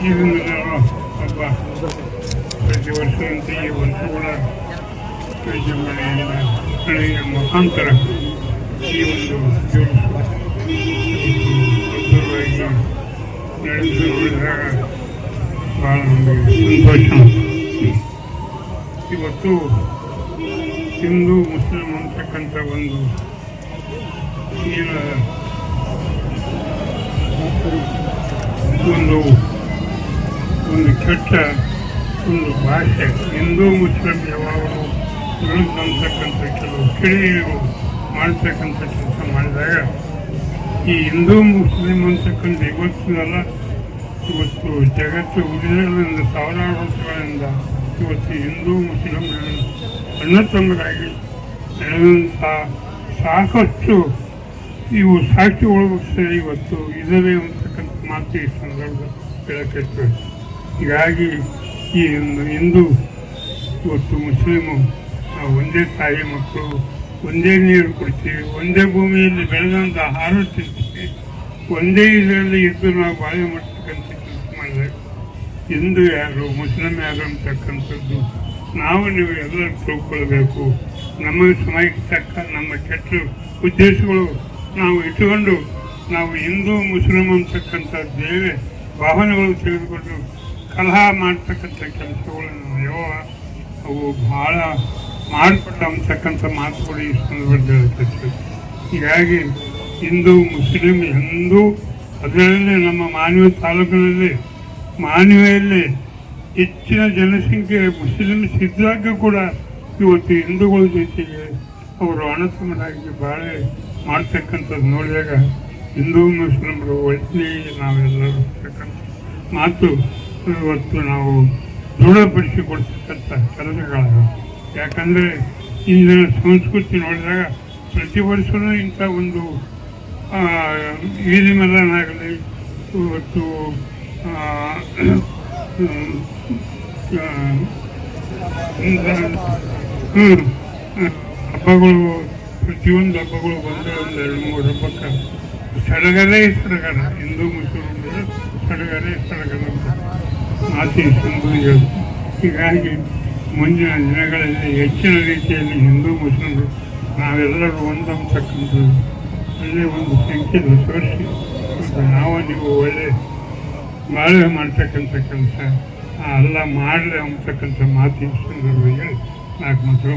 ಇದನ್ನು ನಾನು ಒಬ್ಬ ಪ್ರತಿ ವರ್ಷದಂತೆ ಈ ವರ್ಷ ಕೂಡ ವಿಜೃಂಭಣೆಯಿಂದ ನಡೆಯುವ ಮುಖಾಂತರ ಈ ಒಂದು ಅದ್ಭುತವಾಗಿ ನಡೆದು ನೋಡಿದಾಗ ಭಾಳ ನಮಗೆ ಸಂತೋಷ ಇವತ್ತು ಹಿಂದೂ ಮುಸ್ಲಿಂ ಅಂತಕ್ಕಂಥ ಒಂದು ಏನು ಒಂದು ಒಂದು ಕೆಟ್ಟ ಒಂದು ಭಾಷೆ. ಹಿಂದೂ, ಮುಸ್ಲಿಂ ಯಾವಾಗಲೂ ಉಳಿದಂತಕ್ಕಂಥ ಕೆಲವು ಕಿಡಿಗಳು ಮಾಡ್ತಕ್ಕಂಥ ಕೆಲಸ ಮಾಡಿದಾಗ ಈ ಹಿಂದೂ, ಮುಸ್ಲಿಂ ಅಂತಕ್ಕಂಥ ಇವತ್ತಿನಲ್ಲ, ಇವತ್ತು ಜಗತ್ತು ಉಳಿದಗಳಿಂದ, ಸಾವಿರಾರು ವರ್ಷಗಳಿಂದ ಇವತ್ತು ಹಿಂದೂ, ಮುಸ್ಲಿಂ ಅಣ್ಣ ತಮ್ಮರಾಗಿ ನಡೆದಂಥ ಸಾಕಷ್ಟು ಇವು ಸಾಕ್ಷಿ ಒಳಗೋಗ್ತದೆ ಇವತ್ತು ಇದರೇ ಅಂತಕ್ಕಂಥ ಮಾತು ಈ ಸಂದರ್ಭ ಹೇಳಕ್ಕೆ ಹೀಗಾಗಿ ಈ ಹಿಂದೂ ಇವತ್ತು ಮುಸ್ಲಿಮು ಒಂದೇ ತಾಯಿ ಮಕ್ಕಳು ಒಂದೇ ನೀರು ಕುಡಿತೀವಿ, ಒಂದೇ ಭೂಮಿಯಲ್ಲಿ ಬೆಳೆದಂಥ ಆಹಾರ ತಿಂತೀವಿ, ಒಂದೇ ಇದರಲ್ಲಿ ಇದ್ದು ನಾವು ಬಾಳೆ ಮಾಡ್ತಕ್ಕಂಥ ಕೆಲಸ ಮಾಡಿದಾಗ ಹಿಂದೂ ಯಾರು, ಮುಸ್ಲಿಂ ಯಾರು ಅಂತಕ್ಕಂಥದ್ದು ನಾವು ನೀವು ಎಲ್ಲರೂ ತಿಳ್ಕೊಳ್ಬೇಕು. ನಮ್ಮ ಸಮಯಕ್ಕೆ ತಕ್ಕ ನಮ್ಮ ಕೆಟ್ಟ ಉದ್ದೇಶಗಳು ನಾವು ಇಟ್ಟುಕೊಂಡು ನಾವು ಹಿಂದೂ ಮುಸ್ಲಿಂ ಅಂತಕ್ಕಂಥ ಬೇರೆ ಭಾವನೆಗಳು ತೆಗೆದುಕೊಂಡು ಕಲಹ ಮಾಡ್ತಕ್ಕಂಥ ಕೆಲಸಗಳನ್ನು ಯಾವ ಅವು ಭಾಳ ಮಾಡಿಕೊಂಡ ಅಂತಕ್ಕಂಥ ಮಾತುಗಳು ಈ ಸಂದರ್ಭದಲ್ಲಿ ಹೀಗಾಗಿ ಹಿಂದೂ ಮುಸ್ಲಿಂ ಹಿಂದೂ ಅದರಲ್ಲಿ ನಮ್ಮ ಮಾನವ ತಾಲೂಕಿನಲ್ಲಿ, ಮಾನವಿಯಲ್ಲಿ ಹೆಚ್ಚಿನ ಜನಸಂಖ್ಯೆ ಮುಸ್ಲಿಮ್ಸ್ ಇದ್ದಾಗ ಕೂಡ ಇವತ್ತು ಹಿಂದೂಗಳ ಜೊತೆಗೆ ಅವರು ಅಣತಮರಾಗಿ ಬಾಳೆ ಮಾಡ್ತಕ್ಕಂಥದ್ದು ನೋಡಿದಾಗ ಹಿಂದೂ ಮುಸ್ಲಿಮರು ಒಟ್ಟಿಗೆ ನಾವೆಲ್ಲರೂ ಮಾತು ಇವತ್ತು ನಾವು ದೃಢಪಡಿಸಿಕೊಡ್ತಕ್ಕಂಥ ಕೆಲಸಗಳಾಗ ಯಾಕಂದರೆ ಇಂದಿನ ಸಂಸ್ಕೃತಿ ನೋಡಿದಾಗ ಪ್ರತಿ ವರ್ಷವೂ ಇಂಥ ಒಂದು ಆ, ಬೀದಿ ಮಲ್ಲನಾಗಲಿ ಇವತ್ತು ಹಬ್ಬಗಳು ಪ್ರತಿಯೊಂದು ಹಬ್ಬಗಳು ಬಂದರೆ ಒಂದು ಎರಡು ಮೂರು ಹಬ್ಬಕ್ಕೆ ಸಡಗರೇ ಸಡಗರ. ಹಿಂದೂ ಮುಸ್ಲಿಮರು ಸಡಗರೇ ಸಡಗರ ಮಾತಿ ಸಂಬಂಧಿಗಳು ಹೀಗಾಗಿ ಮುಂದಿನ ದಿನಗಳಲ್ಲಿ ಹೆಚ್ಚಿನ ರೀತಿಯಲ್ಲಿ ಹಿಂದೂ ಮುಸ್ಲಿಮರು ನಾವೆಲ್ಲರೂ ಒಂದಂತಕ್ಕಂಥದ್ದು ಒಳ್ಳೆಯ ಒಂದು ಸಂಖ್ಯೆಯನ್ನು ತೋರಿಸಿ ನಾವು ನೀವು ಒಳ್ಳೆ ಬಾಳ್ವೆ ಮಾಡ್ತಕ್ಕಂಥ ಕೆಲಸ ಅಲ್ಲ ಮಾಡಲಿ ಅಂತಕ್ಕಂಥ ಮಾತಿನ ಸಂದರ್ಭದಲ್ಲಿ ನಾಲ್ಕು ಮಾತು